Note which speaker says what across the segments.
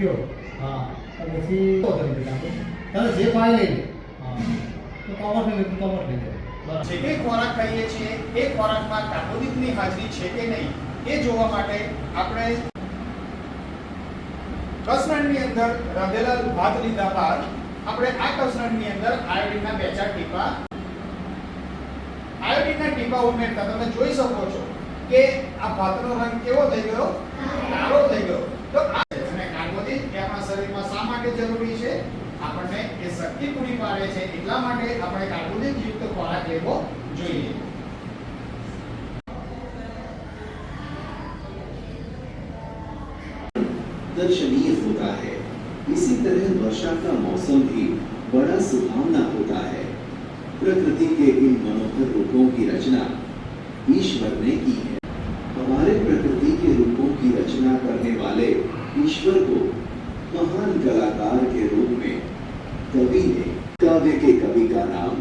Speaker 1: મૂક્યો
Speaker 2: હા.
Speaker 1: તો પછી તો કરી દીધા આપણે? તને જે ફાવે લઈ
Speaker 2: હા.
Speaker 1: તો કોમર્સ લઈ તો કોમર્સ લઈ લે
Speaker 3: જે કંઈ ખોરાક ખાઈએ છીએ એ ખોરાકમાં કાર્બોદિતની હાજરી છે કે નહીં એ જોવા માટે આપણે કસરણની અંદર રાંધેલા ભાત લીધા બાદ આપણે આ કસરણની અંદર આયોડિનના બે ચાર ટીપા આયોડિનના ટીપા ઉમેરતા તમે જોઈ શકો છો કે આ ભાતનો રંગ કેવો થઈ ગયો? કાળો થઈ ગયો. તો
Speaker 4: इसी तरह वर्षा का मौसम भी बड़ा सुहावना होता है। प्रकृति के इन मनोहर रूपों की रचना ईश्वर ने की है। हमारे प्रकृति के रूपों की रचना करने वाले ईश्वर को महान कलाकार के रूप में कवि ने काव्य के कवि का नाम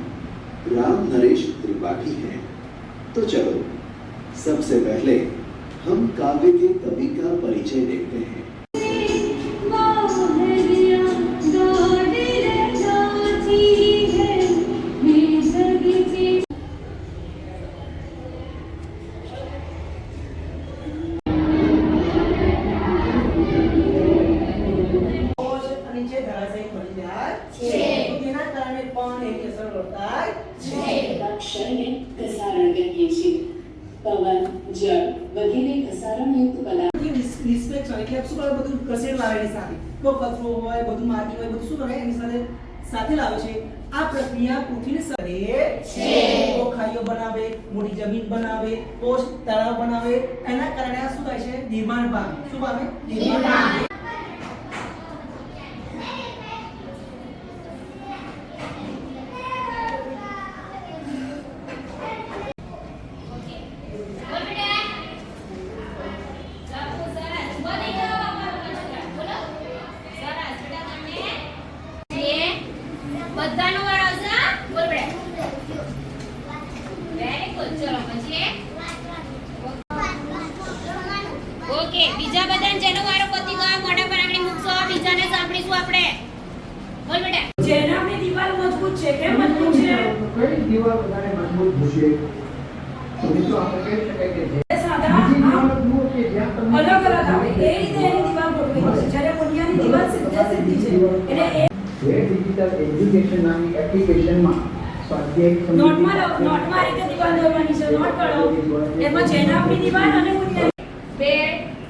Speaker 4: राम नरेश त्रिपाठी है। तो चलो
Speaker 5: લાવે એની સાથે. તો કચરો હોય બધું માટી હોય બધું શું કરે? એની સાથે સાથે લાવે છે. આ પ્રક્રિયા પૃથ્વીને સરે છે. તો ખાઈઓ બનાવે મોટી જમીન બનાવે પોષ તળાવ બનાવે. એના કારણે આ શું થાય છે? નિર્માણ પામે. શું પામે? નિર્માણ પામે
Speaker 6: બધાનો વારો આવશે હા? બોલ બેટા વેરી ગુડ ચલો પછી ઓકે બીજા બધાને જેનો વારો પતી ગયો મોઢા પર આંગળી મૂકશો બીજાને સાંભળીશું આપણે બોલ બેટા
Speaker 7: જેનાની દિવાલ મજબૂત છે કેમ મજબૂત છે
Speaker 8: કઈ વધારે મજબૂત હશે. તો મિત્રો આપણે કહી શકાય કે જે
Speaker 7: એ સાદા
Speaker 8: બીજી
Speaker 7: આમ
Speaker 8: દીવાલ જુઓ કે જ્યાં તમને
Speaker 7: અલગ અલગ આવે. એ રીતે એની દિવાલ ગોઠવેલી છે. જ્યારે મોનિયાની દિવાલ સીધે સીધી છે. એટલે એ
Speaker 8: ડિજિટલ એજ્યુકેશન નામની એપ્લિકેશનમાં
Speaker 7: નોટમાં નોટમાં રીતે દિવાલ દોરવાની છે. નોટ કરો. એમાં જેનાપની દિવાલ અને
Speaker 9: બે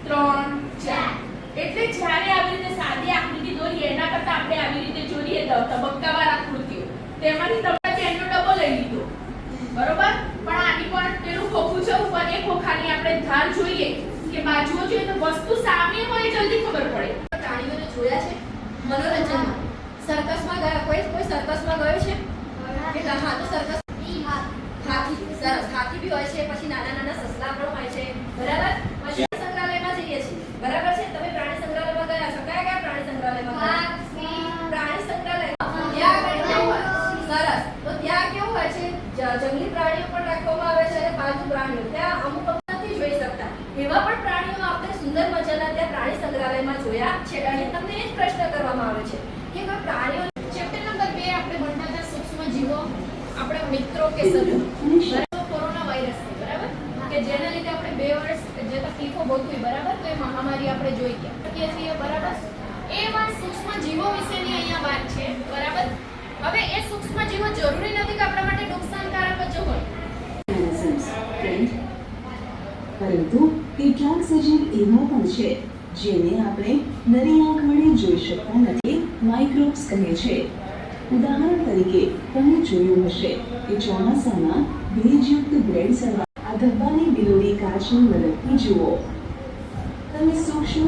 Speaker 9: ત્રણ ચાર. એટલે જ્યારે આવી રીતે સાદી આકૃતિ દોરીએ એના કરતાં આપણે આવી રીતે જોડીએ ત- તબક્કાવાર આકૃતિઓ. તેમાંથી તમે પેનનો ડબ્બો લઈ લીધો બરોબર? પણ આની પણ પેલું ખોખું છે ઉપર એ ખોખાની આપણે ધાર જોઈએ કે બાજુઓ જોઈએ તો વસ્તુ સામે હોય જલ્દી ખબર પડે.
Speaker 10: પ્રાણીઓને જોયા છે? મનોરંજન સર્કસમાં ગયા? કોઈ કોઈ સર્કસમાં ગયો છે? હા, તો સર્કસ હાથી સરસ હાથી બી હોય છે પછી નાના નાના સસલા પણ હોય છે બરાબર પછી સંગ્રહાલયમાં જઈએ છીએ બરાબર છે તમે પ્રાણી સંગ્રહાલયમાં ગયા છો કયા કયા પ્રાણી સંગ્રહાલયમાં ગયા પ્રાણી સંગ્રહાલય ત્યાં આગળ કેવું હોય? સરસ તો ત્યાં કેવું હોય છે જ- જંગલી પ્રાણીઓ પણ રાખવામાં આવે છે અને પાલતુ પ્રાણીઓ ત્યાં અમુક અમુક નથી જોઈ શકતા એવા પણ પ્રાણીઓ આપણે સુંદર મજાના ત્યાં પ્રાણી
Speaker 9: વાત છે, બરાબર? હવે એ સૂક્ષ્મ જીવો જરૂરી નથી કે આપણા માટે નુકસાનકારક જ હોય.
Speaker 11: પરંતુ કેટલાક સજીવ એવા પણ છે. જેને આપણે નરી આંખ વડે જોઈ શકતા નથી માઇક્રોબ્સ કહે છે. ઉદાહરણ તરીકે, તમે જોયું હશે કે ચોમાસામાં ભેજયુક્ત બ્રેડ સળવા આ ધબ્બાની બિલોડી કાચની મદદથી જુઓ. તમે સૂક્ષ્મ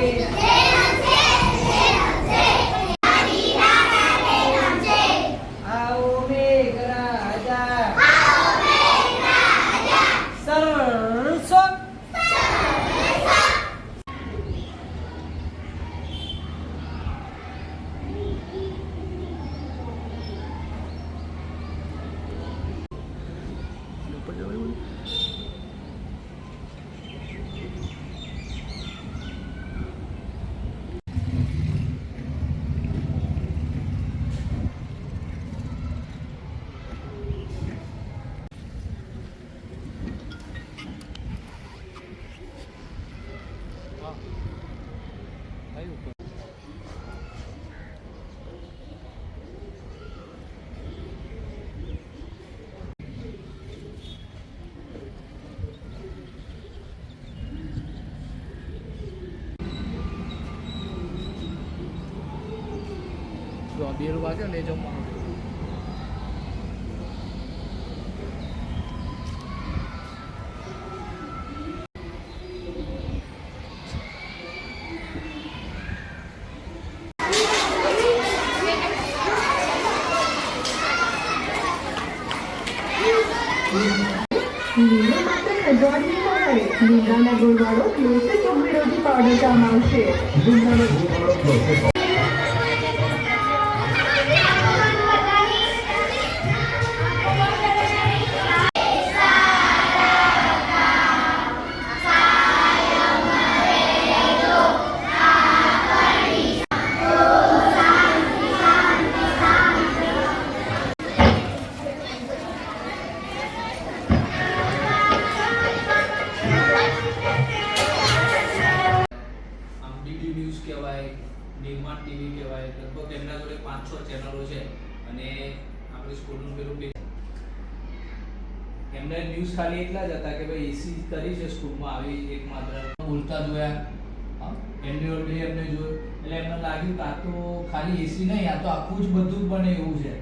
Speaker 12: Amen.
Speaker 13: લીલો વાગ્યો સજાવટની સહારે લીમડાના ગોળવાળો વિરોધી પાવડર કામ આવશે. લીમડાનો ગોળવાળો
Speaker 14: એમને ખાલી એટલા જ હતા કે ભાઈ એસી કરી છે સ્કૂલમાં આવી એક માત્ર બોલતા જોયા એન્યુઅલ ડે એમને જોયું એટલે એમને લાગ્યું કે આ તો ખાલી એસી નહીં, આ તો આખું જ બધું જ એવું છે.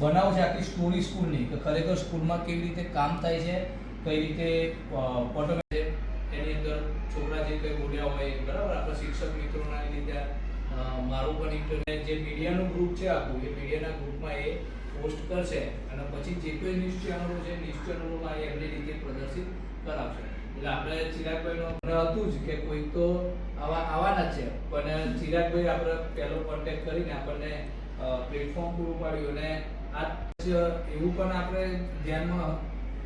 Speaker 14: બનાવ છે આખી સ્ટોરી સ્કૂલની કે ખરેખર સ્કૂલમાં કેવી રીતે કામ થાય છે, કઈ રીતે ઓટોમે છે, એની અંદર છોકરા જે કંઈ બોલ્યા હોય, બરાબર? આપણા શિક્ષક મિત્રોના લીધે મારું પણ ઇન્ટરનેટ જે મીડિયાનું ગ્રુપ છે આખું, એ મીડિયાના ગ્રુપમાં એ પોસ્ટ કરશે અને પછી જે કોઈ ન્યૂઝ ચેનલો છે ન્યૂઝ ચેનલોમાં એમની રીતે પ્રદર્શિત કરાવશે. એટલે આપણે ચિરાગભાઈનો હતું જ કે કોઈ તો આવા આવવાના છે. પણ ચિરાગભાઈ આપણે પહેલો કોન્ટેક્ટ કરીને આપણને પ્લેટફોર્મ પૂરું પાડ્યું અને આ એવું પણ આપણે ધ્યાનમાં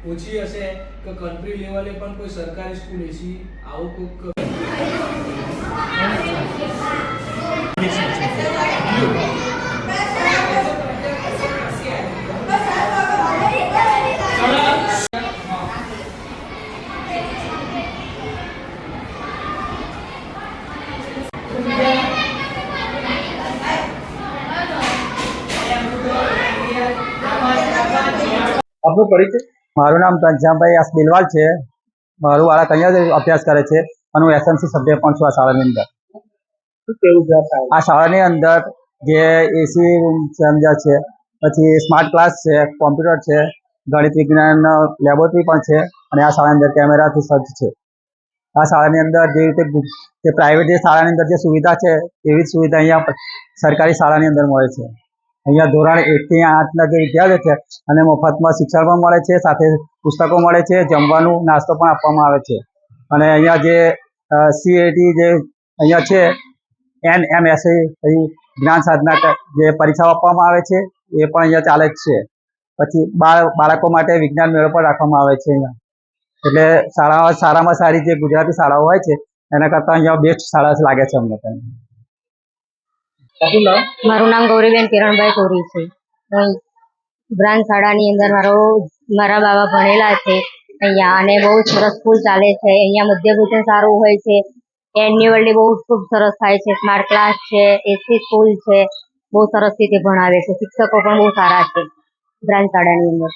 Speaker 14: ઓછી હશે કે કન્ટ્રી લેવલે પણ કોઈ સરકારી સ્કૂલ એસી આવું કોઈક
Speaker 15: આપનો પરિચય
Speaker 16: મારું નામ ઘનશ્યામભાઈ આસ બિલવાલ છે. મારું વાળા અહીંયા અભ્યાસ કરે છે અને હું એસએમસી સભ્ય પણ છું આ શાળાની અંદર.
Speaker 15: આ
Speaker 16: શાળાની? અંદર જે એસી રૂમ સમજા છે પછી સ્માર્ટ ક્લાસ છે કોમ્પ્યુટર છે ગણિત વિજ્ઞાન લેબોરેટરી પણ છે અને આ શાળાની અંદર કેમેરાથી સજ્જ છે. આ શાળાની અંદર જે રીતે જે પ્રાઇવેટ જે શાળાની અંદર જે સુવિધા છે એવી જ સુવિધા અહીંયા સરકારી શાળાની અંદર મળે છે. અહીંયા ધોરણ એકથી આઠના જે વિદ્યાર્થીઓ છે. અને મફતમાં શિક્ષણ પણ મળે છે, સાથે પુસ્તકો મળે છે, જમવાનું, નાસ્તો પણ આપવામાં આવે છે. અને અહીંયા જે સીએટી જે અહીંયા છે એન એમ એસ જ્ઞાન સાધના જે પરીક્ષાઓ આપવામાં આવે છે, એ પણ અહીંયા ચાલે જ છે. પછી બાળ, બાળકો માટે વિજ્ઞાન મેળો પણ રાખવામાં આવે છે અહીંયા. એટલે શાળા સારામાં સારી જે ગુજરાતી શાળાઓ હોય છે, એના કરતાં અહીંયા બેસ્ટ શાળા લાગે છે અમને તો.
Speaker 15: આપનું નામ
Speaker 6: મારું નામ ગૌરીબેન કિરણભાઈ કોરી છે. બ્રાન્ચ શાળાની અંદર મારો મારા બાબા ભણેલા છે. અહીંયા અને બહુ સરસ સ્કૂલ ચાલે છે. અહીંયા મધ્યભોજન સારું હોય છે. એન્યુઅલ ડે બહુ ખૂબ સરસ થાય છે. સ્માર્ટ ક્લાસ છે એસી સ્કૂલ છે. બહુ સરસ રીતે ભણાવે છે. શિક્ષકો પણ બહુ સારા છે બ્રાન્ચ શાળાની અંદર.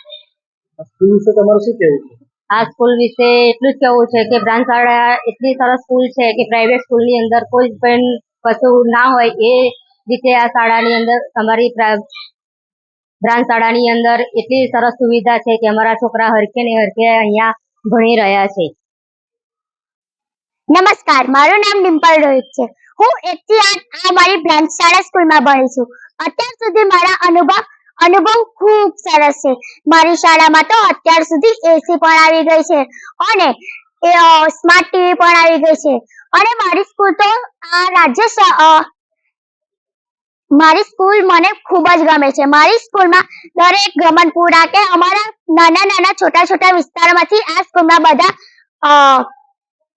Speaker 16: સ્કૂલ વિશે તમારું શું કહેવું છે?
Speaker 6: આ સ્કૂલ વિશે એટલું જ કહેવું છે કે બ્રાન્ચ શાળા એટલી સરસ સ્કૂલ છે કે પ્રાઇવેટ સ્કૂલની અંદર કોઈ પણ કશું ના હોય એ રીતે આ શાળાની અંદર, અમારી બ્રાન્ચ શાળાની અંદર એટલી સરસ સુવિધા છે કે અમારા છોકરા હરખે ને હરખે અહીંયા ભણી રહ્યા છે.
Speaker 17: નમસ્કાર, મારું નામ ડિમ્પલ રોહિત છે. હું એટલી આઠ આ મારી બ્રાન્ચ શાળા સ્કૂલમાં ભણી છું. અત્યાર સુધી મારા અનુભવ અનુભવ ખૂબ સરસ છે. મારી શાળામાં તો અત્યાર સુધી એસી પણ આવી ગઈ છે અને સ્માર્ટ ટીવી પણ આવી ગઈ છે. અને મારી સ્કૂલ તો આ રાજ્ય મારી સ્કૂલ મને ખૂબ જ ગમે છે. મારી સ્કૂલમાં દરેક ગમનપુરા કે અમારા નાના નાના છોટા છોટા વિસ્તારમાંથી આ સ્કૂલમાં બધા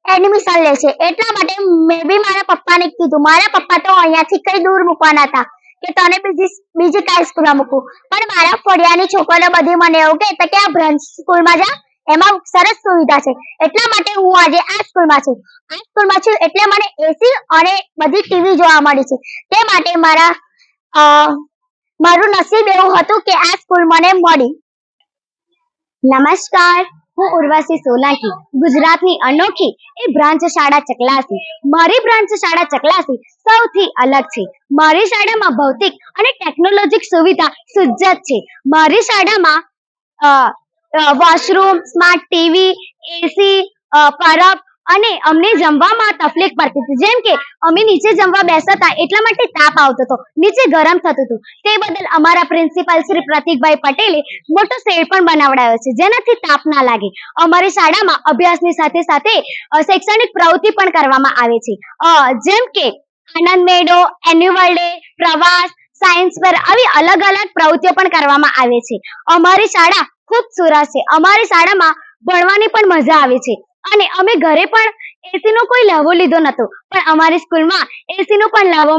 Speaker 17: એડમિશન લે છે. એટલા માટે મેં બી મારા પપ્પાને કીધું. મારા પપ્પા તો અહીંયાથી કઈ દૂર મૂકવાના હતા કે તને બીજી બીજી કઈ સ્કૂલમાં મૂકું. પણ મારા ફળિયાની છોકરીઓ બધી મને એવું કે આ બ્રંચ સ્કૂલમાં જા. એમાં સરસ સુવિધા છે. એટલા માટે હું આજે આ સ્કૂલમાં છું. આ સ્કૂલમાં છું એટલે મને એસી અને બધી ટીવી જોવા મળી છે. તે માટે મારા મારું નસીબ એવું હતું કે આ સ્કૂલ મને મળી. નમસ્કાર, હું ઉર્વશી સોલંકી, ગુજરાતની અનોખી એ બ્રાન્ચ શાળા ચકલાસી. મારી બ્રાન્ચ શાળા ચકલાસી સૌથી અલગ છે. મારી શાળામાં ભૌતિક અને ટેકનોલોજીક સુવિધા સુજ્જત છે. મારી શાળામાં વોશરૂમ સ્માર્ટ ટીવી એસી પરબ અને અમને જમવામાં તકલીફ પડતી હતી. જેમ કે, અમે નીચે જમવા બેસતા એટલા માટે તાપ આવતો હતો. નીચે ગરમ થતું હતું. તે બદલ અમારા પ્રિન્સિપાલ શ્રી પ્રતિકભાઈ પટેલે મોટો શેડ પણ બનાવડાયો છે, જેનાથી તાપ ના લાગે. અમારી શાળામાં અભ્યાસની સાથે સાથે શૈક્ષણિક પ્રવૃત્તિ પણ કરવામાં આવે છે. જેમ કે, આનંદ મેળો એન્યુઅલ ડે પ્રવાસ સાયન્સ ફેર આવી અલગ અલગ પ્રવૃત્તિઓ પણ કરવામાં આવે છે. અમારી શાળા ખૂબ છે. અમારી શાળામાં ભણવાની પણ મજા આવે છે. અને અમે ઘરે પણ એસી કોઈ લાભો લીધો નતો. પણ અમારી સ્કૂલમાં એસી પણ લાભો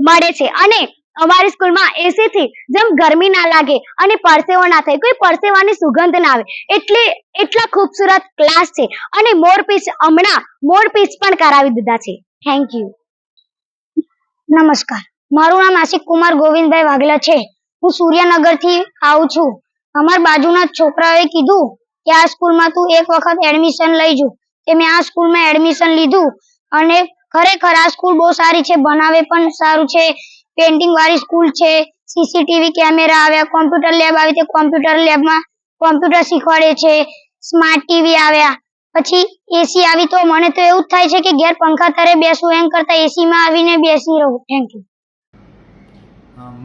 Speaker 17: મળે છે. અને અમારી સ્કૂલમાં એસી થી જેમ ગરમી ના લાગે અને પરસેવો ના થાય, કોઈ પરસેવાની સુગંધ ના આવે, એટલે એટલા ખૂબસૂરત ક્લાસ છે. અને મોર પીચ હમણાં મોર પીચ પણ કરાવી દીધા છે. થેન્ક યુ નમસ્કાર. મારું નામ આશિક કુમાર ગોવિંદભાઈ વાઘલા છે. હું સૂર્યનગરથી આવું છું. અમારા બાજુના છોકરાઓએ કીધું કે આ સ્કૂલમાં તું એક વખત એડમિશન લઈ જો. તે મેં આ સ્કૂલમાં એડમિશન લીધું અને ખરેખર આ સ્કૂલ બહુ સારી છે, બનાવે પણ સારું છે. પેન્ટિંગ વાળી સ્કૂલ છે સીસીટીવી કેમેરા આવ્યા, કોમ્પ્યુટર લેબ આવી તે કોમ્પ્યુટર લેબમાં કોમ્પ્યુટર શીખવાડે છે, સ્માર્ટ ટીવી આવ્યા. પછી એસી આવી તો મને તો એવું જ થાય છે કે ઘેર પંખા તારે બેસું એમ કરતા એસીમાં આવીને બેસી રહું. થેન્ક યુ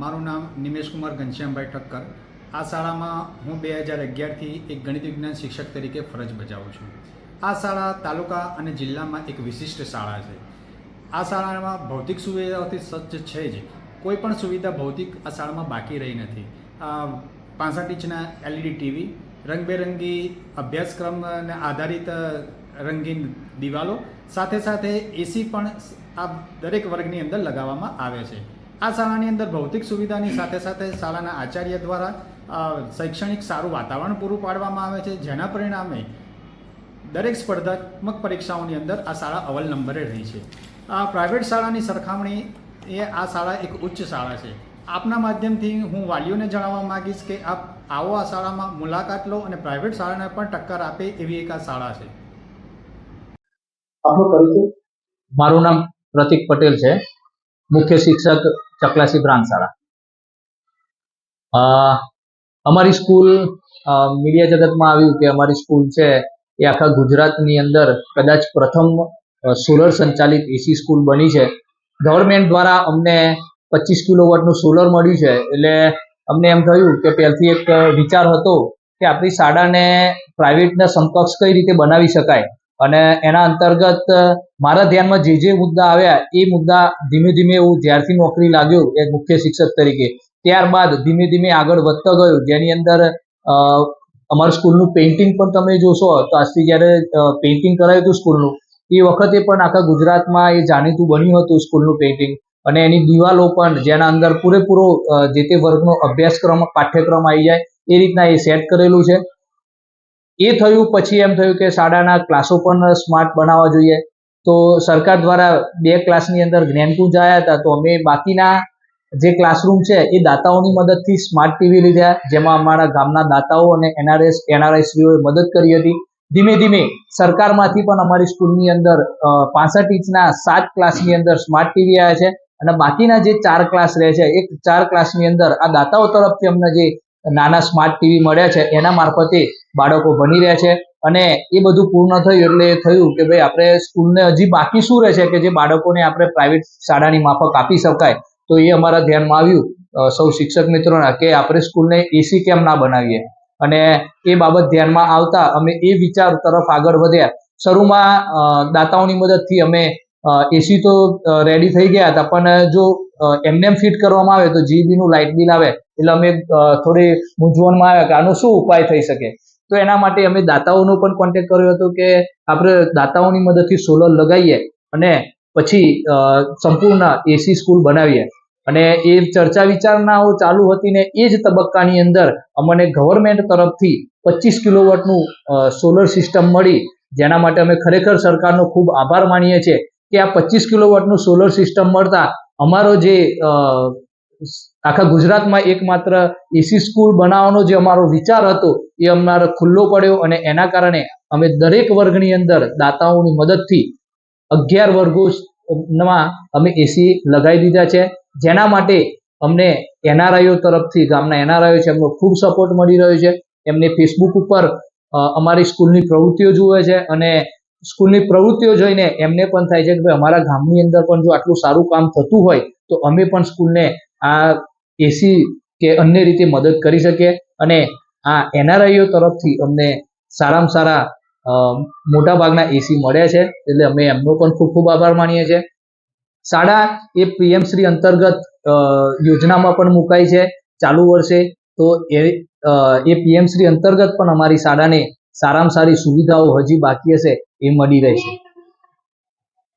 Speaker 3: મારું નામ નિમેશ કુમાર ઘનશ્યામભાઈ ઠક્કર. આ શાળામાં હું બે હજાર અગિયારથી એક ગણિત વિજ્ઞાન શિક્ષક તરીકે ફરજ બજાવું છું. આ શાળા તાલુકા અને જિલ્લામાં એક વિશિષ્ટ શાળા છે. આ શાળામાં ભૌતિક સુવિધાઓથી સજ્જ છે જ. કોઈ પણ સુવિધા ભૌતિક આ શાળામાં બાકી રહી નથી. પાંસઠ ઇંચના એલઈડી ટીવી, રંગબેરંગી અભ્યાસક્રમને આધારિત રંગીન દિવાલો, સાથે સાથે એસી પણ આ દરેક વર્ગની અંદર લગાવવામાં આવે છે. આ શાળાની અંદર ભૌતિક સુવિધાની સાથે સાથે શાળાના આચાર્ય દ્વારા શૈક્ષણિક સારું વાતાવરણ પૂરું પાડવામાં આવે છે જેના પરિણામે દરેક સ્પર્ધાત્મક પરીક્ષાઓની અંદર આ શાળા અવલ નંબરે રહી છે. આ પ્રાઇવેટ શાળાની સરખામણી એ આ શાળા એક ઉચ્ચ શાળા છે. આપના માધ્યમથી હું વાલીઓને જણાવવા માગીશ કે આપ આવો આ શાળામાં મુલાકાત લો અને પ્રાઇવેટ શાળાને પણ ટક્કર આપે એવી એક આ શાળા છે.
Speaker 16: આપનો પરિચય?
Speaker 14: મારું નામ પ્રતિક પટેલ છે. મુખ્ય શિક્ષક ચકલાસી બ્રાન્ચ શાળા. અમારી સ્કૂલ મીડિયા જગતમાં આવ્યું કે અમારી સ્કૂલ છે એ આખા ગુજરાતની અંદર કદાચ પ્રથમ સોલર સંચાલિત એસી સ્કૂલ બની છે. ગવર્મેન્ટ દ્વારા અમને પચીસ કિલોવોટનું સોલર મળ્યું છે. એટલે અમને એમ થયું કે પહેલથી એક વિચાર હતો કે આપણી શાળાને પ્રાઇવેટના સમકક્ષ કઈ રીતે બનાવી શકાય. અને એના અંતર્ગત મારા ધ્યાનમાં જે જે મુદ્દા આવ્યા એ મુદ્દા ધીમે ધીમે હું જ્યારથી નોકરી લાગ્યો એ મુખ્ય શિક્ષક તરીકે. ત્યારબાદ ધીમે ધીમે આગળ વધતો ગયો. જેની અંદર અમારા સ્કૂલનું પેઇન્ટિંગ પણ તમે જોશો, તો આજથી જ્યારે પેઇન્ટિંગ કરાયું હતું સ્કૂલનું, એ વખતે પણ આખા ગુજરાતમાં એ જાણીતું બન્યું હતું સ્કૂલનું પેઇન્ટિંગ અને એની દિવાલો પણ, જેના અંદર પૂરેપૂરો જે તે વર્ગનો અભ્યાસક્રમ, પાઠ્યક્રમ આવી જાય, એ રીતના એ સેટ કરેલું છે. એ થયું પછી એમ થયું કે શાળાના ક્લાસો પણ સ્માર્ટ બનાવવા જોઈએ. તો સરકાર દ્વારા બે ક્લાસની અંદર જ્ઞાનકુંજ આવ્યા હતા, તો અમે બાકીના જે ક્લાસરૂમ છે, એ દાતાઓની મદદથી સ્માર્ટ ટીવી લીધા. જેમાં અમારા ગામના દાતાઓ અને એનઆરએસ એનઆરએસીઓએ મદદ કરી હતી. ધીમે ધીમે સરકારમાંથી પણ અમારી સ્કૂલની અંદર પાસઠ ઇંચના સાત ક્લાસની અંદર સ્માર્ટ ટીવી આવ્યા છે અને બાકીના જે ચાર ક્લાસ રહે છે એ ચાર ક્લાસની અંદર આ દાતાઓ તરફથી અમને જે નાના સ્માર્ટ ટીવી મળ્યા છે, એના મારફતે બાળકો ભણી રહ્યા છે. અને એ બધું પૂર્ણ થયું એટલે એ થયું કે ભાઈ, આપણે સ્કૂલને હજી બાકી શું રહે છે કે જે બાળકોને આપણે પ્રાઇવેટ શાળાની માફક આપી શકાય? તો એ અમારા ધ્યાનમાં આવ્યું. સૌ શિક્ષક મિત્રોના કે આપણે સ્કૂલને એસી કેમ ના બનાવીએ? અને એ બાબત ધ્યાનમાં આવતા અમે એ વિચાર તરફ આગળ વધ્યા. શરૂમાં દાતાઓની મદદથી અમે એસી તો રેડી થઈ ગયા હતા, પણ જો એમનેમ એમને ફિટ કરવામાં આવે તો જીબીનું લાઇટ બિલ આવે. એટલે અમે થોડી મૂંઝવણમાં આવ્યા કે આનો શું ઉપાય થઈ શકે? તો એના માટે અમે દાતાઓનો પણ કોન્ટેક્ટ કર્યો હતો કે આપણે દાતાઓની મદદથી સોલર લગાવીએ. અને પછી સંપૂર્ણ એસી સ્કૂલ બનાવીએ. અને એ ચર્ચા વિચારણાઓ ચાલુ હતી ને એ જ તબક્કાની અંદર અમને ગવર્મેન્ટ તરફથી પચીસ કિલોવોટનું સોલર સિસ્ટમ મળી. જેના માટે અમે ખરેખર સરકારનો ખૂબ આભાર માનીએ છીએ કે આ પચીસ કિલોવોટનું સોલર સિસ્ટમ મળતા અમારો જે આખા ગુજરાતમાં એકમાત્ર એસી સ્કૂલ બનાવવાનો જે અમારો વિચાર હતો એ અમારો ખુલ્લો પડ્યો અને એના કારણે અમે દરેક વર્ગની અંદર દાતાઓની મદદથી અગિયાર વર્ગોમાં અમે એસી લગાવી દીધા છે. જેના માટે અમને એનઆરઆઈઓ તરફથી, ગામના એનઆરઆઈઓ છે એમનો ખૂબ સપોર્ટ મળી રહ્યો છે. એમને ફેસબુક ઉપર અમારી સ્કૂલની પ્રવૃત્તિઓ જુએ છે અને સ્કૂલની પ્રવૃત્તિઓ જોઈને એમને પણ થાય છે કે ભાઈ અમારા ગામની અંદર પણ જો આટલું સારું કામ થતું હોય, તો અમે પણ સ્કૂલને આ એસી કે અન્ય રીતે મદદ કરી શકીએ. અને આ એનઆરઆઈઓ તરફથી અમને સારામાં સારા મોટા ભાગના એસી મળ્યા છે, એટલે અમે એમનો પણ ખૂબ ખૂબ આભાર માનીએ છીએ. શાળા એ પીએમ શ્રી અંતર્ગત યોજનામાં પણ મુકાઈ છે, ચાલુ વર્ષે. તો એ એ પીએમ શ્રી અંતર્ગત પણ અમારી શાળાને સારામાં સારી સુવિધાઓ હજી બાકી હશે, એ મળી રહેશે.